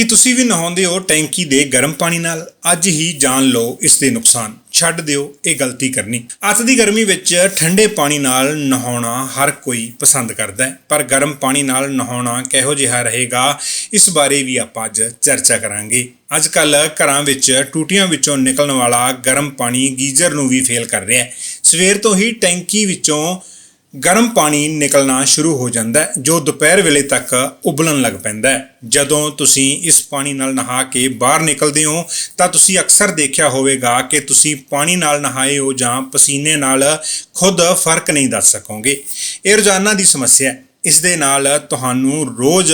ਕਿ ਤੁਸੀਂ ਵੀ ਨਹਾਉਂਦੇ ਹੋ ਟੈਂਕੀ ਦੇ ਗਰਮ ਪਾਣੀ ਨਾਲ? ਅੱਜ ਹੀ ਜਾਣ ਲਓ ਇਸ ਦੇ ਨੁਕਸਾਨ। ਛੱਡ ਦਿਓ ਇਹ ਗਲਤੀ ਕਰਨੀ। ਅੱਤ ਦੀ ਗਰਮੀ ਵਿੱਚ ਠੰਡੇ ਪਾਣੀ ਨਾਲ ਨਹਾਉਣਾ ਹਰ ਕੋਈ ਪਸੰਦ ਕਰਦਾ ਹੈ। ਪਰ ਗਰਮ ਪਾਣੀ ਨਾਲ ਨਹਾਉਣਾ ਕਿਹੋ ਜਿਹਾ ਰਹੇਗਾ? ਇਸ ਬਾਰੇ ਵੀ ਆਪਾਂ ਅੱਜ ਚਰਚਾ ਕਰਾਂਗੇ। ਅੱਜ ਕੱਲ ਘਰਾਂ ਵਿੱਚ ਟੂਟੀਆਂ ਵਿੱਚੋਂ ਨਿਕਲਣ ਵਾਲਾ ਗਰਮ ਪਾਣੀ ਗੀਜ਼ਰ ਨੂੰ ਵੀ ਫੇਲ ਕਰ ਰਿਹਾ ਹੈ। ਸਵੇਰ ਤੋਂ ਹੀ ਟੈਂਕੀ ਵਿੱਚੋਂ ਗਰਮ ਪਾਣੀ ਨਿਕਲਣਾ ਸ਼ੁਰੂ ਹੋ ਜਾਂਦਾ ਹੈ, ਜੋ ਦੁਪਹਿਰ ਵੇਲੇ ਤੱਕ ਉਬਲਣ ਲੱਗ ਪੈਂਦਾ ਹੈ। ਜਦੋਂ ਤੁਸੀਂ ਇਸ ਪਾਣੀ ਨਾਲ ਨਹਾ ਕੇ ਬਾਹਰ ਨਿਕਲਦੇ ਹੋ, ਤਾਂ ਤੁਸੀਂ ਅਕਸਰ ਦੇਖਿਆ ਹੋਵੇਗਾ ਕਿ ਤੁਸੀਂ ਪਾਣੀ ਨਾਲ ਨਹਾਏ ਹੋ ਜਾਂ ਪਸੀਨੇ ਨਾਲ ਖੁਦ ਫ਼ਰਕ ਨਹੀਂ ਦੱਸ ਸਕੋਗੇ। ਇਹ ਰੋਜ਼ਾਨਾ ਦੀ ਸਮੱਸਿਆ ਹੈ। ਇਸ ਦੇ ਨਾਲ ਤੁਹਾਨੂੰ ਰੋਜ਼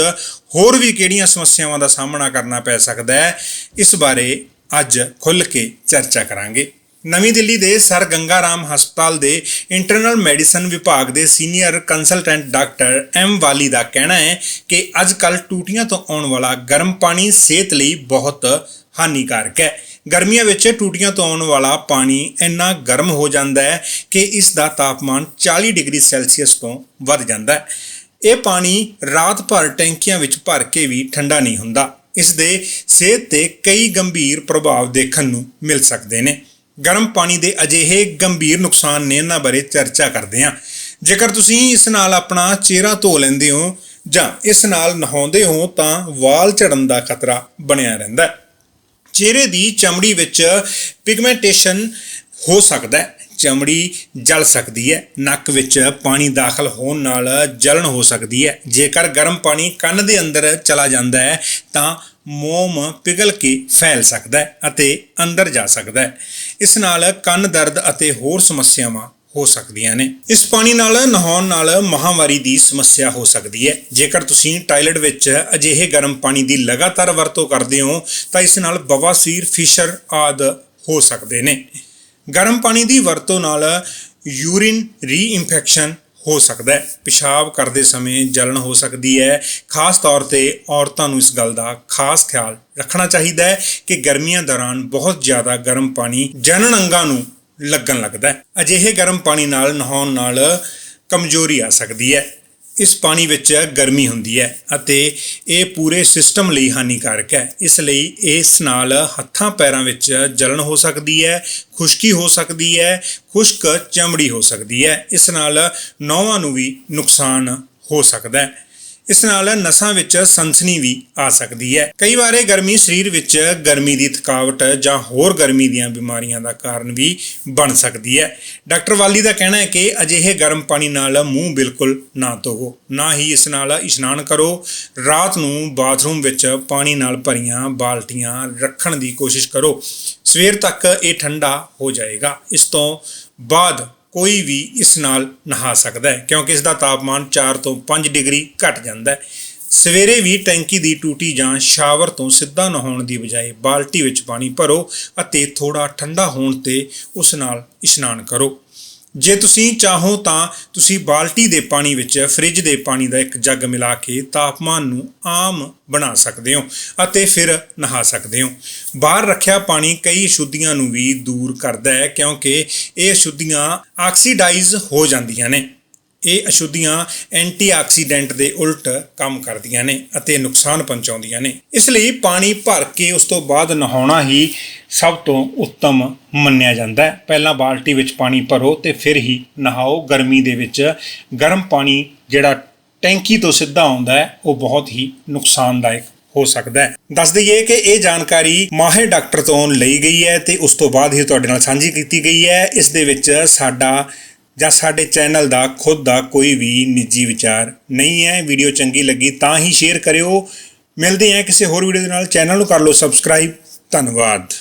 ਹੋਰ ਵੀ ਕਿਹੜੀਆਂ ਸਮੱਸਿਆਵਾਂ ਦਾ ਸਾਹਮਣਾ ਕਰਨਾ ਪੈ ਸਕਦਾ ਹੈ, ਇਸ ਬਾਰੇ ਅੱਜ ਖੁੱਲ੍ਹ ਕੇ ਚਰਚਾ ਕਰਾਂਗੇ। ਨਵੀਂ ਦਿੱਲੀ ਦੇ ਸਰ ਗੰਗਾ ਰਾਮ ਹਸਪਤਾਲ ਦੇ ਇੰਟਰਨਲ ਮੈਡੀਸਨ ਵਿਭਾਗ ਦੇ ਸੀਨੀਅਰ ਕੰਸਲਟੈਂਟ ਡਾਕਟਰ ਐਮ ਵਾਲੀ ਦਾ ਕਹਿਣਾ ਹੈ ਕਿ ਅੱਜ ਕੱਲ ਟੂਟੀਆਂ ਤੋਂ ਆਉਣ ਵਾਲਾ ਗਰਮ ਪਾਣੀ ਸਿਹਤ ਲਈ ਬਹੁਤ ਹਾਨੀਕਾਰਕ ਹੈ। ਗਰਮੀਆਂ ਵਿੱਚ ਟੂਟੀਆਂ ਤੋਂ ਆਉਣ ਵਾਲਾ ਪਾਣੀ ਇੰਨਾ ਗਰਮ ਹੋ ਜਾਂਦਾ ਹੈ ਕਿ ਇਸ ਦਾ ਤਾਪਮਾਨ 40 ਡਿਗਰੀ ਸੈਲਸੀਅਸ ਤੋਂ ਵੱਧ ਜਾਂਦਾ ਹੈ। ਇਹ ਪਾਣੀ ਰਾਤ ਭਰ ਟੈਂਕੀਆਂ ਵਿੱਚ ਭਰ ਕੇ ਵੀ ਠੰਡਾ ਨਹੀਂ ਹੁੰਦਾ। ਇਸ ਦੇ ਸਿਹਤ ਤੇ ਕਈ ਗੰਭੀਰ ਪ੍ਰਭਾਵ ਦੇਖਣ ਨੂੰ ਮਿਲ ਸਕਦੇ ਨੇ। ਗਰਮ ਪਾਣੀ ਦੇ ਅਜਿਹੇ ਗੰਭੀਰ ਨੁਕਸਾਨ ਨੇ ਇਹਨਾਂ ਬਾਰੇ ਚਰਚਾ ਕਰਦੇ ਹਾਂ। ਜੇਕਰ ਤੁਸੀਂ ਇਸ ਨਾਲ ਆਪਣਾ ਚਿਹਰਾ ਧੋ ਲੈਂਦੇ ਹੋ ਜਾਂ ਇਸ ਨਾਲ ਨਹਾਉਂਦੇ ਹੋ ਤਾਂ ਵਾਲ ਝੜਨ ਦਾ ਖਤਰਾ ਬਣਿਆ ਰਹਿੰਦਾ ਹੈ। ਚਿਹਰੇ ਦੀ ਚਮੜੀ ਵਿੱਚ ਪਿਗਮੈਂਟੇਸ਼ਨ ਹੋ ਸਕਦਾ ਹੈ। ਚਮੜੀ ਜਲ ਸਕਦੀ ਹੈ, ਨੱਕ ਵਿੱਚ ਪਾਣੀ ਦਾਖਲ ਹੋਣ ਨਾਲ ਜਲਣ ਹੋ ਸਕਦੀ ਹੈ। ਜੇਕਰ ਗਰਮ ਪਾਣੀ ਕੰਨ ਦੇ ਅੰਦਰ ਚਲਾ ਜਾਂਦਾ ਹੈ ਤਾਂ ਮੋਮ ਪਿਘਲ ਕੇ ਫੈਲ ਸਕਦਾ ਹੈ ਅਤੇ ਅੰਦਰ ਜਾ ਸਕਦਾ ਹੈ। ਇਸ ਨਾਲ ਕੰਨ ਦਰਦ ਅਤੇ ਹੋਰ ਸਮੱਸਿਆਵਾਂ ਹੋ ਸਕਦੀਆਂ ਨੇ। ਇਸ ਪਾਣੀ ਨਾਲ ਨਹਾਉਣ ਨਾਲ ਮਹਾਮਾਰੀ ਦੀ ਸਮੱਸਿਆ ਹੋ ਸਕਦੀ ਹੈ। ਜੇਕਰ ਤੁਸੀਂ ਟਾਇਲਟ ਵਿੱਚ ਅਜਿਹੇ ਗਰਮ ਪਾਣੀ ਦੀ ਲਗਾਤਾਰ ਵਰਤੋਂ ਕਰਦੇ ਹੋ, ਤਾਂ ਇਸ ਨਾਲ ਬਵਾਸੀਰ ਫਿਸ਼ਰ ਆਦ ਹੋ ਸਕਦੇ ਨੇ। ਗਰਮ ਪਾਣੀ ਦੀ ਵਰਤੋਂ ਨਾਲ ਯੂਰਿਨ ਰੀਇਨਫੈਕਸ਼ਨ ਹੋ ਸਕਦਾ ਹੈ। ਪਿਸ਼ਾਬ ਕਰਦੇ ਸਮੇਂ ਜਲਣ ਹੋ ਸਕਦੀ ਹੈ। ਖਾਸ ਤੌਰ ਤੇ ਔਰਤਾਂ ਨੂੰ ਇਸ ਗੱਲ ਦਾ ਖਾਸ ਖਿਆਲ ਰੱਖਣਾ ਚਾਹੀਦਾ ਹੈ ਕਿ ਗਰਮੀਆਂ ਦੌਰਾਨ ਬਹੁਤ ਜ਼ਿਆਦਾ ਗਰਮ ਪਾਣੀ ਜਨਨ ਅੰਗਾਂ ਨੂੰ ਲੱਗਣ ਲੱਗਦਾ ਹੈ। ਅਜਿਹੇ ਗਰਮ ਪਾਣੀ ਨਾਲ ਨਹਾਉਣ ਨਾਲ ਕਮਜ਼ੋਰੀ ਆ ਸਕਦੀ ਹੈ। ਇਸ ਪਾਣੀ ਵਿੱਚ ਗਰਮੀ ਹੁੰਦੀ ਹੈ ਅਤੇ ਇਹ ਪੂਰੇ ਸਿਸਟਮ ਲਈ ਹਾਨੀਕਾਰਕ ਹੈ। ਇਸ ਲਈ ਇਸ ਨਾਲ ਹੱਥਾਂ ਪੈਰਾਂ ਵਿੱਚ ਜਲਣ ਹੋ ਸਕਦੀ ਹੈ, ਖੁਸ਼ਕੀ ਹੋ ਸਕਦੀ ਹੈ, ਖੁਸ਼ਕ ਚਮੜੀ ਹੋ ਸਕਦੀ ਹੈ। ਇਸ ਨਾਲ ਨੌਵਾਂ ਨੂੰ ਵੀ ਨੁਕਸਾਨ ਹੋ ਸਕਦਾ ਹੈ। ਇਸ ਨਾਲ ਨਸਾਂ ਵਿੱਚ ਸੰਸਨੀ ਵੀ ਆ ਸਕਦੀ ਹੈ। ਕਈ ਵਾਰ ਇਹ ਗਰਮੀ ਸਰੀਰ ਵਿੱਚ ਗਰਮੀ ਦੀ ਥਕਾਵਟ ਜਾਂ ਹੋਰ ਗਰਮੀ ਦੀਆਂ ਬਿਮਾਰੀਆਂ ਦਾ ਕਾਰਨ ਵੀ ਬਣ ਸਕਦੀ ਹੈ। ਡਾਕਟਰ ਵਾਲੀ ਦਾ ਕਹਿਣਾ ਹੈ ਕਿ ਅਜਿਹੇ ਗਰਮ ਪਾਣੀ ਨਾਲ ਮੂੰਹ ਬਿਲਕੁਲ ਨਾ ਧੋਵੋ, ਨਾ ਹੀ ਇਸ ਨਾਲ ਇਸ਼ਨਾਨ ਕਰੋ। ਰਾਤ ਨੂੰ ਬਾਥਰੂਮ ਵਿੱਚ ਪਾਣੀ ਨਾਲ ਭਰੀਆਂ ਬਾਲਟੀਆਂ ਰੱਖਣ ਦੀ ਕੋਸ਼ਿਸ਼ ਕਰੋ। ਸਵੇਰ ਤੱਕ ਇਹ ਠੰਡਾ ਹੋ ਜਾਏਗਾ। ਇਸ ਤੋਂ ਬਾਅਦ ਕੋਈ ਵੀ ਇਸ ਨਾਲ ਨਹਾ ਸਕਦਾ ਹੈ, ਕਿਉਂਕਿ ਇਸ ਦਾ ਤਾਪਮਾਨ 4 ਤੋਂ 5 ਡਿਗਰੀ ਘਟ ਜਾਂਦਾ ਹੈ। ਸਵੇਰੇ ਵੀ ਟੈਂਕੀ ਦੀ ਟੂਟੀ ਜਾਂ ਸ਼ਾਵਰ ਤੋਂ ਸਿੱਧਾ ਨਹਾਉਣ ਦੀ ਬਜਾਏ ਬਾਲਟੀ ਵਿੱਚ ਪਾਣੀ ਭਰੋ ਅਤੇ ਥੋੜਾ ਠੰਡਾ ਹੋਣ ਤੇ ਉਸ ਨਾਲ ਇਸ਼ਨਾਨ ਕਰੋ। ਜੇ ਤੁਸੀਂ ਚਾਹੋ ਤਾਂ ਤੁਸੀਂ ਬਾਲਟੀ ਦੇ ਪਾਣੀ ਵਿੱਚ, ਫ੍ਰਿਜ ਦੇ ਪਾਣੀ ਦਾ ਇੱਕ ਜੱਗ ਮਿਲਾ ਕੇ ਤਾਪਮਾਨ ਨੂੰ ਆਮ ਬਣਾ ਸਕਦੇ ਹੋ ਅਤੇ ਫਿਰ ਨਹਾ ਸਕਦੇ ਹੋ। ਬਾਹਰ ਰੱਖਿਆ ਪਾਣੀ ਕਈ ਅਸ਼ੁੱਧੀਆਂ ਨੂੰ ਵੀ ਦੂਰ ਕਰਦਾ ਹੈ ਕਿਉਂਕਿ ਇਹ ਅਸ਼ੁੱਧੀਆਂ ਆਕਸੀਡਾਈਜ਼ ਹੋ ਜਾਂਦੀਆਂ ਨੇ। ਇਹ ਅਸ਼ੁੱਧੀਆਂ ਐਂਟੀਆਕਸੀਡੈਂਟ ਦੇ ਉਲਟ ਕੰਮ ਕਰਦੀਆਂ ਨੇ ਅਤੇ ਨੁਕਸਾਨ ਪਹੁੰਚਾਉਂਦੀਆਂ ਨੇ। ਇਸ ਲਈ ਪਾਣੀ ਭਰ ਕੇ ਉਸ ਤੋਂ ਬਾਅਦ ਨਹਾਉਣਾ ਹੀ ਸਭ ਤੋਂ ਉੱਤਮ ਮੰਨਿਆ ਜਾਂਦਾ ਹੈ। ਪਹਿਲਾਂ ਬਾਲਟੀ ਵਿੱਚ ਪਾਣੀ ਭਰੋ ਤੇ ਫਿਰ ਹੀ ਨਹਾਓ। ਗਰਮੀ ਦੇ ਵਿੱਚ ਗਰਮ ਪਾਣੀ ਜਿਹੜਾ ਟੈਂਕੀ ਤੋਂ ਸਿੱਧਾ ਆਉਂਦਾ ਹੈ, ਉਹ ਬਹੁਤ ਹੀ ਨੁਕਸਾਨਦਾਇਕ ਹੋ ਸਕਦਾ ਹੈ। ਦੱਸ ਦਈਏ ਕਿ ਇਹ ਜਾਣਕਾਰੀ ਮਾਹਿਰ ਡਾਕਟਰ ਤੋਂ ਲਈ ਗਈ ਹੈ ਤੇ ਉਸ ਤੋਂ ਬਾਅਦ ਹੀ ਤੁਹਾਡੇ ਨਾਲ ਸਾਂਝੀ ਕੀਤੀ ਗਈ ਹੈ। ਇਸ ਦੇ ਵਿੱਚ ਸਾਡਾ ਜਾਂ ਸਾਡੇ ਚੈਨਲ ਦਾ, ਖੁਦ ਦਾ ਕੋਈ ਵੀ ਨਿੱਜੀ ਵਿਚਾਰ ਨਹੀਂ ਹੈ, ਵੀਡੀਓ ਚੰਗੀ ਲੱਗੀ ਤਾਂ ਹੀ ਸ਼ੇਅਰ ਕਰਿਓ। ਮਿਲਦੇ ਹਾਂ ਕਿਸੇ ਹੋਰ ਵੀਡੀਓ ਦੇ ਨਾਲ। ਚੈਨਲ ਨੂੰ ਕਰ ਲਓ ਸਬਸਕ੍ਰਾਈਬ। ਧੰਨਵਾਦ।